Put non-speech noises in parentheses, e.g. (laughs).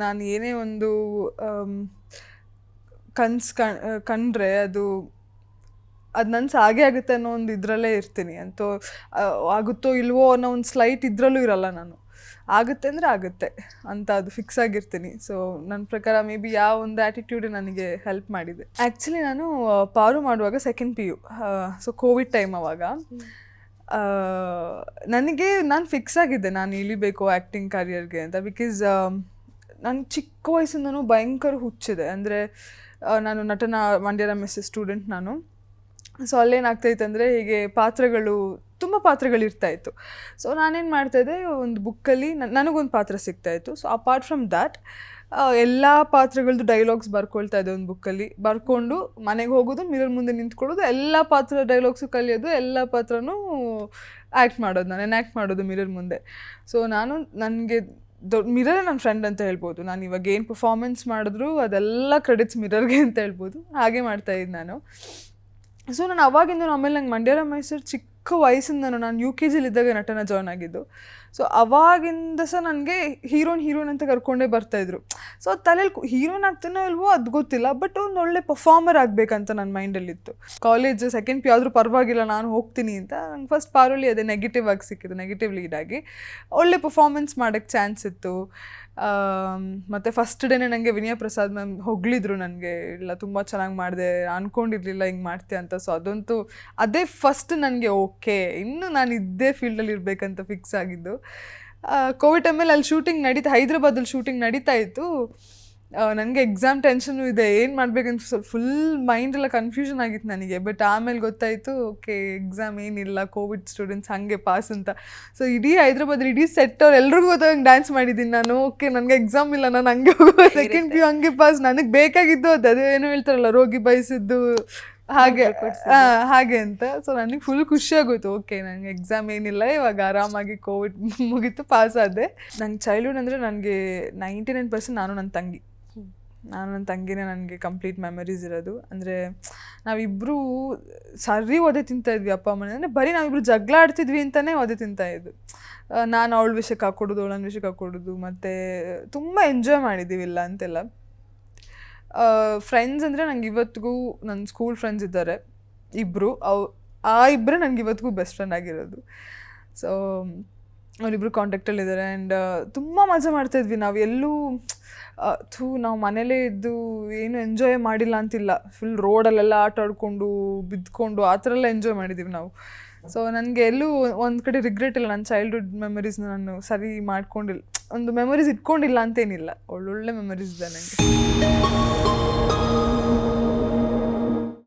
ನಾನು ಏನೇ ಒಂದು ಕನ್ಸು ಕಂಡ್ರೆ ಅದು ಅದು ನನ್ಸು ಹಾಗೆ ಆಗುತ್ತೆ ಅನ್ನೋ ಒಂದು ಇದರಲ್ಲೇ ಇರ್ತೀನಿ. ಅಂತೋ ಆಗುತ್ತೋ ಇಲ್ವೋ ಅನ್ನೋ ಒಂದು ಸ್ಲೈಟ್ ಇದರಲ್ಲೂ ಇರಲ್ಲ ನಾನು. ಆಗುತ್ತೆ ಅಂದರೆ ಆಗುತ್ತೆ. ಅಂತ ಅದು ಫಿಕ್ಸ್ ಆಗಿರ್ತೀನಿ. ಸೊ ನನ್ನ ಪ್ರಕಾರ ಮೇ ಬಿ ಯಾವ ಒಂದು ಆ್ಯಟಿಟ್ಯೂಡ್ ನನಗೆ ಹೆಲ್ಪ್ ಮಾಡಿದೆ. ಆ್ಯಕ್ಚುಲಿ ನಾನು ಪಾರು ಮಾಡುವಾಗ second P U so Covid time ಅವಾಗ. ನನಗೆ, ನಾನು ಫಿಕ್ಸ್ ಆಗಿದ್ದೆ. ನಾನು ಇಳಿಬೇಕು ಆ್ಯಕ್ಟಿಂಗ್ ಕರಿಯರ್ಗೆ ಅಂತ. ಬಿಕಾಸ್ ನಾನು ಚಿಕ್ಕ ವಯಸ್ಸಿಂದನೂ ಭಯಂಕರ ಹುಚ್ಚಿದೆ. ಅಂದರೆ ನಾನು ನಟನ ಮಂಡ್ಯ ರಮೇಶ್ ಸ್ಟೂಡೆಂಟ್ ನಾನು. ಸೊ ಅಲ್ಲೇನಾಗ್ತಾಯಿತ್ತು ಅಂದರೆ, ಹೀಗೆ ಪಾತ್ರಗಳು, ತುಂಬ ಪಾತ್ರಗಳು ಇರ್ತಾ ಇತ್ತು ಸೊ ನಾನೇನು ಮಾಡ್ತಾಯಿದ್ದೆ, ಒಂದು ಬುಕ್ಕಲ್ಲಿ ನನಗೊಂದು ಪಾತ್ರ ಸಿಗ್ತಾಯಿತ್ತು. ಸೊ ಅಪಾರ್ಟ್ ಫ್ರಮ್ ದ್ಯಾಟ್ ಎಲ್ಲ ಪಾತ್ರಗಳದ್ದು ಡೈಲಾಗ್ಸ್ ಬರ್ಕೊಳ್ತಾ ಇದ್ದೆ ಒಂದು ಬುಕ್ಕಲ್ಲಿ. ಬರ್ಕೊಂಡು ಮನೆಗೆ ಹೋಗೋದು ಮಿರರ್ ಮುಂದೆ ನಿಂತ್ಕೊಳ್ಳೋದು, ಎಲ್ಲ ಪಾತ್ರ ಡೈಲಾಗ್ಸು ಕಲಿಯೋದು, ಎಲ್ಲ ಪಾತ್ರನೂ ಆ್ಯಕ್ಟ್ ಮಾಡೋದು ನಾನು ಆ್ಯಕ್ಟ್ ಮಾಡೋದು ಮಿರರ್ ಮುಂದೆ. ಸೊ ನಾನು ನನಗೆ ದೊಡ್ಡ ಮಿರರ್ ನನ್ನ ಫ್ರೆಂಡ್ ಅಂತ ಹೇಳ್ಬೋದು. ನಾನು ಇವಾಗ ಏನು ಪರ್ಫಾರ್ಮೆನ್ಸ್ ಮಾಡಿದ್ರು ಅದೆಲ್ಲ ಕ್ರೆಡಿಟ್ಸ್ ಮಿರರ್ಗೆ ಅಂತ ಹೇಳ್ಬೋದು. ಹಾಗೆ ಮಾಡ್ತಾಯಿದ್ದು ನಾನು. ಸೊ ನಾನು ಅವಾಗಿಂದ ಆಮೇಲೆ ನಂಗೆ ಮಂಡ್ಯರ ಮೈಸೂರು ಸರ್ ಚಿಕ್ಕ ವಯಸ್ಸಿಂದನೂ ನಾನು ಯು ಕೆ ಜಿಲಿದ್ದಾಗ ನಟನ ಜಾಯ್ನ್ ಆಗಿದ್ದು. ಸೊ ಅವಾಗಿಂದ ಸಹ ನನಗೆ ಹೀರೋನ್ ಹೀರೋನ್ ಅಂತ ಕರ್ಕೊಂಡೇ ಬರ್ತಾಯಿದ್ರು ಸೊ ತಲೆಯಲ್ಲಿ ಹೀರೋನ್ ಆಗ್ತಾನೋ ಇಲ್ವೋ ಅದು ಗೊತ್ತಿಲ್ಲ ಬಟ್ ಒಂದು ಒಳ್ಳೆ ಪರ್ಫಾರ್ಮರ್ ಆಗಬೇಕಂತ ನನ್ನ ಮೈಂಡಲ್ಲಿತ್ತು ಕಾಲೇಜ್ ಸೆಕೆಂಡ್ ಪಿ ಆದರೂ ಪರವಾಗಿಲ್ಲ, ನಾನು ಹೋಗ್ತೀನಿ ಅಂತ. ನಂಗೆ ಫಸ್ಟ್ ಪಾರೋಲಿ ಅದೇ ನೆಗೆಟಿವ್ ಆಗಿ ಸಿಕ್ಕಿದ್ದು ನೆಗೆಟಿವ್ ಲೀಡಾಗಿ ಒಳ್ಳೆ ಪರ್ಫಾರ್ಮೆನ್ಸ್ ಮಾಡೋಕ್ಕೆ ಚಾನ್ಸ್ ಇತ್ತು. ಮತ್ತು ಫಸ್ಟ್ ಡೇನೆ ನನಗೆ ವಿನಯ ಪ್ರಸಾದ್ ಮ್ಯಾಮ್ ಹೊಗಳಿದ್ರು ನನಗೆ, ಇಲ್ಲ ತುಂಬ ಚೆನ್ನಾಗಿ ಮಾಡಿದೆ ಅಂದ್ಕೊಂಡಿರಲಿಲ್ಲ ಹಿಂಗೆ ಮಾಡ್ತೀಯ ಅಂತ. ಸೊ ಅದಂತೂ, ಅದೇ ಫಸ್ಟ್ ನನಗೆ ಓಕೆ ಇನ್ನು ನಾನು ಇದ್ದೇ ಫೀಲ್ಡಲ್ಲಿ ಇರಬೇಕಂತ ಫಿಕ್ಸ್ ಆಗಿದ್ದು. ಕೋವಿಡ್ ಟೈಮಲ್ಲಿ ಅಲ್ಲಿ ಶೂಟಿಂಗ್ ನಡೀತಾ ಹೈದ್ರಾಬಾದಲ್ಲಿ ಶೂಟಿಂಗ್ ನಡೀತಾ ಇತ್ತು. ನನಗೆ ಎಕ್ಸಾಮ್ ಟೆನ್ಷನ್ನು ಇದೆ ಏನು ಮಾಡಬೇಕಂತ ಸ್ವಲ್ಪ ಫುಲ್ ಮೈಂಡೆಲ್ಲ ಕನ್ಫ್ಯೂಷನ್ ಆಗಿತ್ತು ನನಗೆ. ಬಟ್ ಆಮೇಲೆ ಗೊತ್ತಾಯಿತು ಓಕೆ ಎಕ್ಸಾಮ್ ಏನಿಲ್ಲ ಕೋವಿಡ್ ಸ್ಟೂಡೆಂಟ್ಸ್ ಹಾಗೆ ಪಾಸ್ ಅಂತ. ಸೊ ಇಡೀ ಹೈದ್ರಾಬಾದ್ ಇಡೀ ಸೆಟ್ ಅವ್ರು ಎಲ್ರಿಗೂ ಗೊತ್ತಾಗ ಡ್ಯಾನ್ಸ್ ಮಾಡಿದ್ದೀನಿ ನಾನು. ಓಕೆ ನನಗೆ ಎಕ್ಸಾಮ್ ಇಲ್ಲ ನಾನು ಹಂಗೆ ಹೋಗೋ ಸೆಕೆಂಡ್ ಪಿ ಹಂಗೆ ಪಾಸ್ ನನಗೆ ಬೇಕಾಗಿದ್ದು ಅದು ಅದೇನು ಹೇಳ್ತಾರಲ್ಲ ರೋಗಿ ಬಯಸಿದ್ದು ಹಾಗೆ ಹಾಗೆ ಅಂತ. ಸೊ ನನಗೆ ಫುಲ್ ಖುಷಿ ಆಗೋಯ್ತು. ಓಕೆ ನಂಗೆ ಎಕ್ಸಾಮ್ ಏನಿಲ್ಲ ಇವಾಗ ಆರಾಮಾಗಿ ಕೋವಿಡ್ (laughs) ಮುಗೀತು ಪಾಸ್ ಆದೆ. ನಂಗೆ ಚೈಲ್ಡ್ಹುಡ್ ಅಂದರೆ ನನಗೆ ನೈಂಟಿ ನೈನ್ ಪರ್ಸೆಂಟ್ ನಾನು ನನ್ನ ತಂಗಿ ನಾನು ನನ್ನ ತಂಗಿನೇ ನನಗೆ ಕಂಪ್ಲೀಟ್ ಮೆಮರೀಸ್ ಇರೋದು. ಅಂದರೆ ನಾವಿಬ್ಬರು ಸರಿ ಒದೆ ತಿಂತಾ ಇದ್ವಿ ಅಪ್ಪ ಅಮ್ಮನೇ ಅಂದರೆ ಬರೀ ನಾವಿಬ್ರು ಜಗಳ ಆಡ್ತಿದ್ವಿ ಅಂತಲೇ ಒದೆ ತಿಂತಾ ಇದ್ದು. ಆ, ನಾನು ಅವಳ ವಿಷಯಕ್ಕೆ ಹಾಕೊಡೋದು ಅವಳನ್ನ ವಿಷಯಕ್ಕೆ ಹಾಕೊಡೋದು ಮತ್ತು ತುಂಬ ಎಂಜಾಯ್ ಮಾಡಿದ್ದೀವಿ ಇಲ್ಲ ಅಂತೆಲ್ಲ. ಫ್ರೆಂಡ್ಸ್ ಅಂದರೆ ನಂಗೆ ಇವತ್ತಿಗೂ ನನ್ನ ಸ್ಕೂಲ್ ಫ್ರೆಂಡ್ಸ್ ಇದ್ದಾರೆ ಇಬ್ಬರು ಅವು, ಆ ಇಬ್ಬರೇ ನನಗೆ ಇವತ್ತಿಗೂ ಬೆಸ್ಟ್ ಫ್ರೆಂಡ್ ಆಗಿರೋದು. ಸೊ ಅವರಿಬ್ಬರು ಕಾಂಟ್ಯಾಕ್ಟಲ್ಲಿದ್ದಾರೆ ಆ್ಯಂಡ್ ತುಂಬ ಮಜಾ ಮಾಡ್ತಾಯಿದ್ವಿ ನಾವು. ಎಲ್ಲೂ ಥೂ, ನಾವು ಮನೇಲೇ ಇದ್ದು ಏನು ಎಂಜಾಯ್ ಮಾಡಿಲ್ಲ ಅಂತಿಲ್ಲ. ಫುಲ್ ರೋಡಲ್ಲೆಲ್ಲ ಆಟ ಆಡಿಕೊಂಡು, ಬಿದ್ಕೊಂಡು, ಆ ಥರ ಎಲ್ಲ ಎಂಜಾಯ್ ಮಾಡಿದ್ದೀವಿ ನಾವು. ಸೊ ನನಗೆ ಎಲ್ಲೂ ಒಂದು ಕಡೆ ರಿಗ್ರೆಟ್ ಇಲ್ಲ ನನ್ನ ಚೈಲ್ಡ್ಹುಡ್ ಮೆಮೊರೀಸ್ನ ನಾನು ಸರಿ ಮಾಡ್ಕೊಂಡಿಲ್ಲ ಒಂದು ಮೆಮೊರೀಸ್ ಇಟ್ಕೊಂಡಿಲ್ಲ ಅಂತೇನಿಲ್ಲ. ಒಳ್ಳೊಳ್ಳೆ ಮೆಮೊರೀಸ್ ಇದೆ ನನಗೆ